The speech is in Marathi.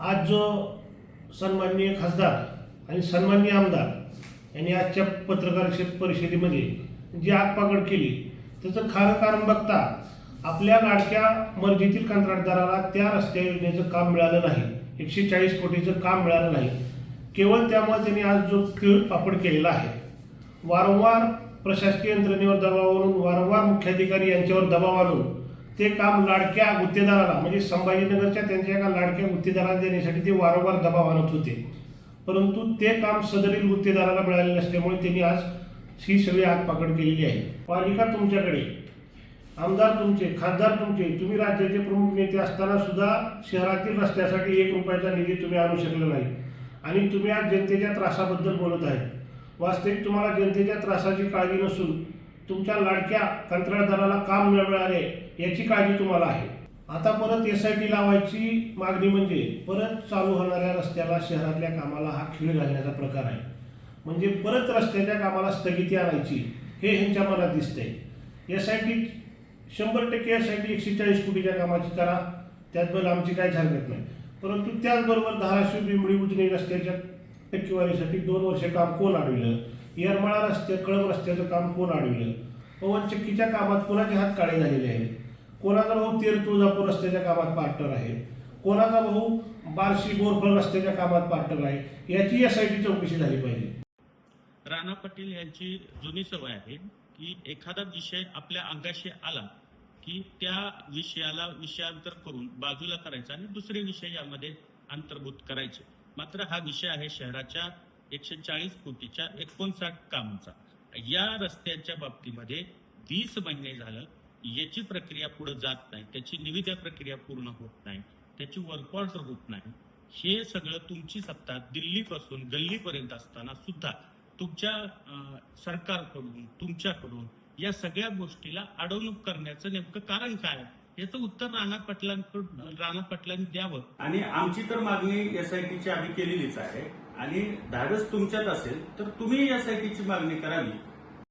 आज जो सन्माननीय खासदार आणि सन्माननीय आमदार यांनी आजच्या पत्रकार परिषदेमध्ये जी आगपागड केली त्याचं खरं कारण बघता आपल्या लाडक्या मर्जीतील कंत्राटदाराला त्या रस्त्या योजनेचं काम मिळालं नाही. एकशे चाळीस कोटीचं काम मिळालं नाही. केवळ त्यामुळे त्यांनी आज जो तिळ पापड केलेला आहे वारंवार प्रशासकीय यंत्रणेवर दबाव आणून वारंवार मुख्याधिकारी यांच्यावर दबाव आणून ते काम लाडक्या गुत्तेदाराला म्हणजे संभाजीनगरच्या त्यांच्या एका लाडक्या गुत्तेदाराला देण्यासाठी ते वारंवार दबाव आणत होते. परंतु ते काम सदरील गुत्तेदाराला मिळाले नसल्यामुळे त्यांनी आज ही सगळी आगपाकड केलेली आहे. पालिका तुमच्याकडे आमदार तुमचे खासदार तुमचे तुम्ही राज्याचे प्रमुख नेते असताना सुद्धा शहरातील रस्त्यासाठी एक रुपयाचा निधी तुम्ही आणू शकले नाही. आणि तुम्ही आज जनतेच्या त्रासाबद्दल बोलत आहे वास्तविक तुम्हाला जनतेच्या त्रासाची काळजी नसून तुमच्या लाडक्या कंत्राटदाराला काम न मिळाले याची काळजी तुम्हाला आहे. आता परत एस आय टी लावायची मागणी म्हणजे परत चालू होणाऱ्या रस्त्याला शहरातल्या कामाला हा खीळ घालण्याचा प्रकार आहे. म्हणजे परत रस्त्याच्या कामाला स्थगिती आणायची हे ह्यांच्या मनात दिसतंय. एस आय टी शंभर टक्के एस आय टी एकशे चाळीस कोटीच्या कामाची करा त्यातबद्दल आमची काहीच हरकत नाही. परंतु त्याचबरोबर धाराशिव बिंबळी उजनी रस्त्याच्या टक्केवारीसाठी दोन वर्ष काम कोण अडविलं? येरमाळा रस्ते कळम रस्त्याचं काम कोण अडविलं? पवन चक्कीच्या कामात कोणाचे हात काळे झालेले आहेत? कोणाचा भाऊ तेर तुळजापूर रस्त्याच्या कामात पार्टनर आहे? कोणाचा भाऊ बार्शी बोरफळ रस्त्याच्या कामात पार्टनर आहे? याची एस आय टी चौकशी झाली पाहिजे. राणा पाटील यांची जुनी सवय आहे की एखादा विषय आपल्या अंगाशी आला की त्या विषयाला विषयांतर करून बाजूला करायचा आणि दुसरे विषय यामध्ये अंतर्भूत करायचे. मात्र हा विषय आहे शहराच्या एकशे चाळीस कोटीच्या एकोणसाठ कामचा. या रस्त्यांच्या बाबतीमध्ये वीस महिने झालं याची प्रक्रिया पुढे जात नाही त्याची निविदा प्रक्रिया पूर्ण होत नाही त्याची वर्कऑर्डर होत नाही. हे सगळं तुमची सत्ता दिल्लीपासून गल्लीपर्यंत असताना सुद्धा तुमच्या सरकारकडून तुमच्याकडून या सगळ्या गोष्टीला अडवणूक करण्याचं नेमकं कारण काय याचं उत्तर राणा पाटलांकडून राणा पाटलांनी द्यावं. आणि आमची तर मागणी एसआयटीची आम्ही केलेलीच आहे. आणि धाडस तुमच्यात असेल तर तुम्ही एसआयटीची मागणी करावी.